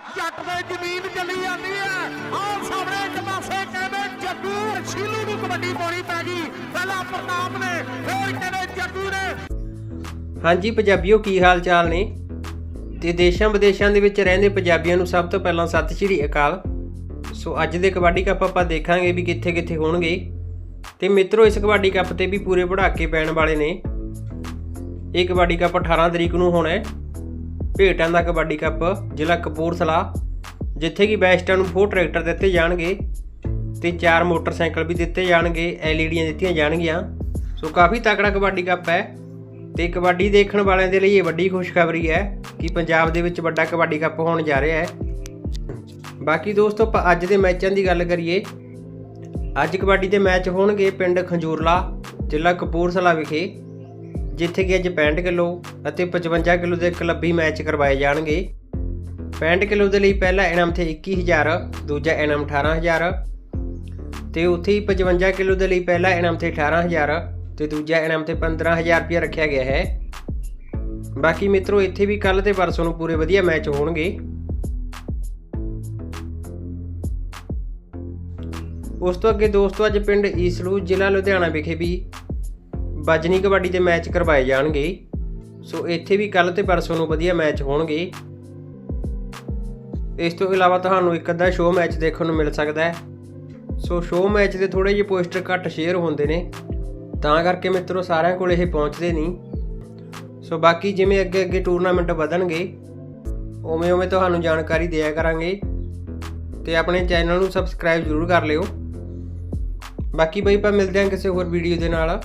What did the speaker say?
ਜੱਟ ਦੇ ਜ਼ਮੀਨ ਚੱਲੀ ਜਾਂਦੀ ਹੈ। ਆਹ ਸਾਹਮਣੇ ਇੱਕ ਪਾਸੇ ਕਹਿੰਦੇ ਜੱਗੂ ਸ਼ੀਲੂ ਨੂੰ ਕਬੱਡੀ ਪਾਉਣੀ ਪੈ ਗਈ। ਪਹਿਲਾਂ ਪ੍ਰਤਾਪ ਨੇ, ਫਿਰ ਕਹਿੰਦੇ ਜੱਗੂ ਨੇ। ਹਾਂਜੀ, ਪੰਜਾਬੀਓ, ਕੀ ਹਾਲ ਚਾਲ ਨੇ? ਤੇ ਦੇਸ਼ਾਂ ਵਿਦੇਸ਼ਾਂ ਦੇ ਵਿੱਚ ਰਹਿੰਦੇ ਪੰਜਾਬੀਆਂ ਨੂੰ ਸਭ ਤੋਂ ਪਹਿਲਾਂ ਸਤਿ ਸ਼੍ਰੀ ਅਕਾਲ। ਸੋ ਅੱਜ ਦੇ ਕਬੱਡੀ ਕੱਪ ਆਪਾਂ ਦੇਖਾਂਗੇ ਵੀ ਕਿੱਥੇ ਕਿੱਥੇ ਹੋਣਗੇ। ਤੇ ਮਿੱਤਰੋ, ਇਸ ਕਬੱਡੀ ਕੱਪ ਤੇ ਵੀ ਪੂਰੇ ਪੜਾਕੇ ਪੈਣ ਵਾਲੇ ਨੇ। ਇਹ ਕਬੱਡੀ ਕੱਪ 18 ਤਰੀਕ ਨੂੰ ਹੋਣਾ ਹੈ। ਭੇਟਾਂ ਦਾ ਕਬੱਡੀ ਕੱਪ, ਜ਼ਿਲ੍ਹਾ ਕਪੂਰਥਲਾ, ਜਿੱਥੇ ਕਿ ਬੈਸਟਾਂ ਨੂੰ ਫੋਰ ਟਰੈਕਟਰ ਦਿੱਤੇ ਜਾਣਗੇ ਤੇ ਚਾਰ ਮੋਟਰਸਾਈਕਲ ਵੀ ਦਿੱਤੇ ਜਾਣਗੇ, ਐਲਈਡੀਆਂ ਦਿੱਤੀਆਂ ਜਾਣਗੀਆਂ। ਸੋ ਕਾਫੀ ਤਕੜਾ ਕਬੱਡੀ ਕੱਪ ਹੈ ਤੇ ਕਬੱਡੀ ਦੇਖਣ ਵਾਲਿਆਂ ਦੇ ਲਈ ਇਹ ਵੱਡੀ ਖੁਸ਼ਖਬਰੀ ਹੈ ਕਿ ਪੰਜਾਬ ਦੇ ਵਿੱਚ ਵੱਡਾ ਕਬੱਡੀ ਕੱਪ ਹੋਣ ਜਾ ਰਿਹਾ ਹੈ। ਬਾਕੀ ਦੋਸਤੋ, ਆਪਾਂ ਅੱਜ ਦੇ ਮੈਚਾਂ ਦੀ ਗੱਲ ਕਰੀਏ। ਅੱਜ ਕਬੱਡੀ ਦੇ ਮੈਚ ਹੋਣਗੇ ਪਿੰਡ ਖੰਜੂਰਲਾ, ਜ਼ਿਲ੍ਹਾ ਕਪੂਰਥਲਾ ਵਿਖੇ। ਜਿੱਥੇ ਕਿ ਅੱਜ 65 ਕਿਲੋ ਅਤੇ 55 ਕਿਲੋ ਦੇ ਕਲੱਬੀ ਮੈਚ ਕਰਵਾਏ ਜਾਣਗੇ। 65 ਕਿਲੋ ਦੇ ਲਈ ਪਹਿਲਾ ਇਨਾਮ ਤੇ 21000 ਦੂਜਾ ਇਨਾਮ 18000 ਤੇ ਉੱਥੇ ਹੀ 55 ਕਿਲੋ ਦੇ ਲਈ ਪਹਿਲਾ ਇਨਾਮ ਤੇ 18000 ਤੇ ਦੂਜਾ ਇਨਾਮ ਤੇ 15000 ਰੁਪਏ ਰੱਖਿਆ ਗਿਆ ਹੈ। ਬਾਕੀ ਮਿੱਤਰੋ, ਇੱਥੇ ਵੀ ਕੱਲ ਤੇ ਪਰਸੋਂ ਨੂੰ ਪੂਰੇ ਵਧੀਆ ਮੈਚ ਹੋਣਗੇ। ਉਸ ਤੋਂ ਅੱਗੇ ਦੋਸਤੋ, ਅੱਜ ਪਿੰਡ ਈਸਲੂ ਜ਼ਿਲ੍ਹਾ ਲੁਧਿਆਣਾ ਵਿਖੇ ਵੀ ਬਜਨੀ ਕਬੱਡੀ ਦੇ ਮੈਚ ਕਰਵਾਏ ਜਾਣਗੇ। ਸੋ ਇੱਥੇ ਵੀ ਕੱਲ ਤੇ ਪਰਸੋਂ ਨੂੰ ਵਧੀਆ ਮੈਚ ਹੋਣਗੇ। ਇਸ ਤੋਂ ਇਲਾਵਾ ਤੁਹਾਨੂੰ ਇੱਕ ਅੱਧਾ ਸ਼ੋਅ ਮੈਚ ਦੇਖਣ ਨੂੰ ਮਿਲ ਸਕਦਾ ਹੈ। ਸੋ ਸ਼ੋਅ ਮੈਚ ਦੇ ਥੋੜੇ ਜਿਹੇ ਪੋਸਟਰ ਘੱਟ ਸ਼ੇਅਰ ਹੁੰਦੇ ਨੇ। ਤਾਂ ਕਰਕੇ ਮਿੱਤਰੋ ਸਾਰਿਆਂ ਕੋਲ ਇਹ ਪਹੁੰਚਦੇ ਨਹੀਂ। ਸੋ ਬਾਕੀ ਜਿਵੇਂ ਅੱਗੇ ਅੱਗੇ ਟੂਰਨਾਮੈਂਟ ਵਧਣਗੇ ਉਵੇਂ ਉਵੇਂ ਤੁਹਾਨੂੰ ਜਾਣਕਾਰੀ ਦਿਆ ਕਰਾਂਗੇ। ਤੇ ਆਪਣੇ ਚੈਨਲ ਨੂੰ ਸਬਸਕ੍ਰਾਈਬ ਜ਼ਰੂਰ ਕਰ ਲਿਓ। ਬਾਕੀ ਬਈ ਆਪਾਂ ਮਿਲਦੇ ਹਾਂ ਕਿਸੇ ਹੋਰ ਵੀਡੀਓ ਦੇ ਨਾਲ।